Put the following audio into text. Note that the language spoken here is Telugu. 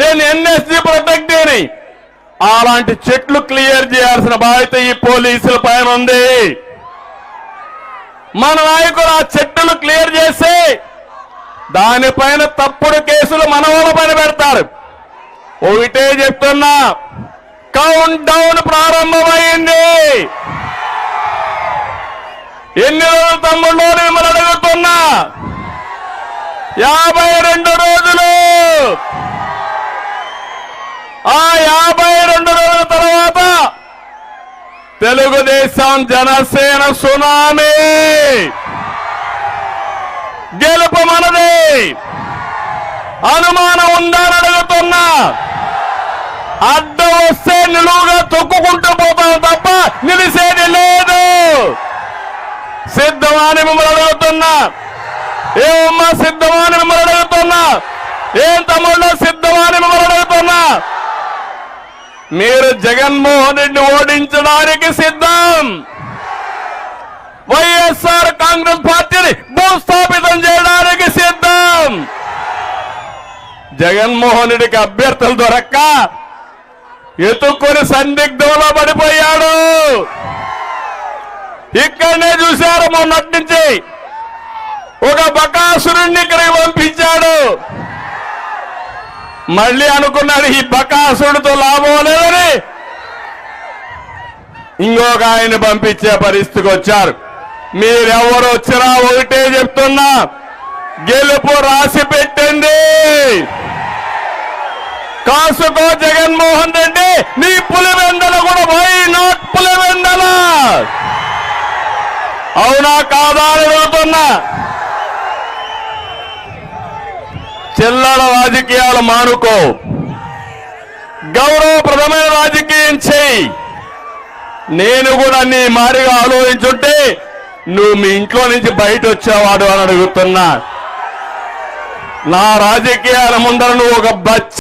నేను ఎన్ఎస్జి ప్రొటెక్టేని అలాంటి చెట్లు క్లియర్ చేయాల్సిన బాధ్యత ఈ పోలీసుల పైన ఉంది. మన నాయకులు ఆ చెట్లు క్లియర్ చేసి దానిపైన తప్పుడు కేసులు మన పైన పెడతారు. ఒకటే చెప్తున్నా కౌంట్ డౌన్ ప్రారంభమైంది. ఎన్ని రోజులు తమ్ముళ్ళు మిమ్మల్ని అడుగుతున్నా? యాభై రెండు రోజులు. ఆ యాభై రెండు రోజుల తర్వాత తెలుగుదేశం జనసేన సునామీ. గెలుపు మనది. అనుమానం ఉందని అడుగుతున్నా. అడ్డం వస్తే నిలువుగా తొక్కుకుంటూ పోతాం తప్ప నిలిసేది లేదు. సిద్ధమాని మిమ్మల్ని అడుగుతున్నా. ఏమమ్మా సిద్ధమాని మిమ్మల్ని అడుగుతున్నా. ఏం తమ్ముళ్ళ సిద్ధమాని మిమ్మల్ని అడుగుతున్నా. మీరు జగన్మోహన్ రెడ్డి ఓడించడానికి సిద్ధం. వైఎస్ఆర్ కాంగ్రెస్ పార్టీని భూస్థాపితం చేయడానికి సిద్ధం. జగన్మోహన్ రెడ్డికి అభ్యర్థులు దొరక్క ఎత్తుక్కొని సందిగ్ధంలో పడిపోయాడు. ఇక్కడనే చూశారు మొన్నటి నుంచి. ఒక బకాసురుణ్ణి ఇక్కడికి పంపించాడు. మళ్ళీ అనుకున్నాడు ఈ బకాసుడితో లాభం లేదని. ఇంకొక ఆయన పంపించే పరిస్థితికి వచ్చారు. మీరెవరు వచ్చినా ఒకటే చెప్తున్నా గెలుపు రాసి పెట్టండి. కాసుకో జగన్మోహన్ రెడ్డి నీ పులివెందల కూడా వై నాట్ పులివెందల. అవునా కాదా అడుగుతున్నా. చిల్లర రాజకీయాలు మానుకో. గౌరవప్రదమైన రాజకీయం చేయి. నేను కూడా నీ మారిగా ఆలోచించుంటే నువ్వు మీ ఇంట్లో నుంచి బయట వచ్చేవాడు అని అడుగుతున్నా. నా రాజకీయాల ముందర నువ్వు ఒక బచ్చ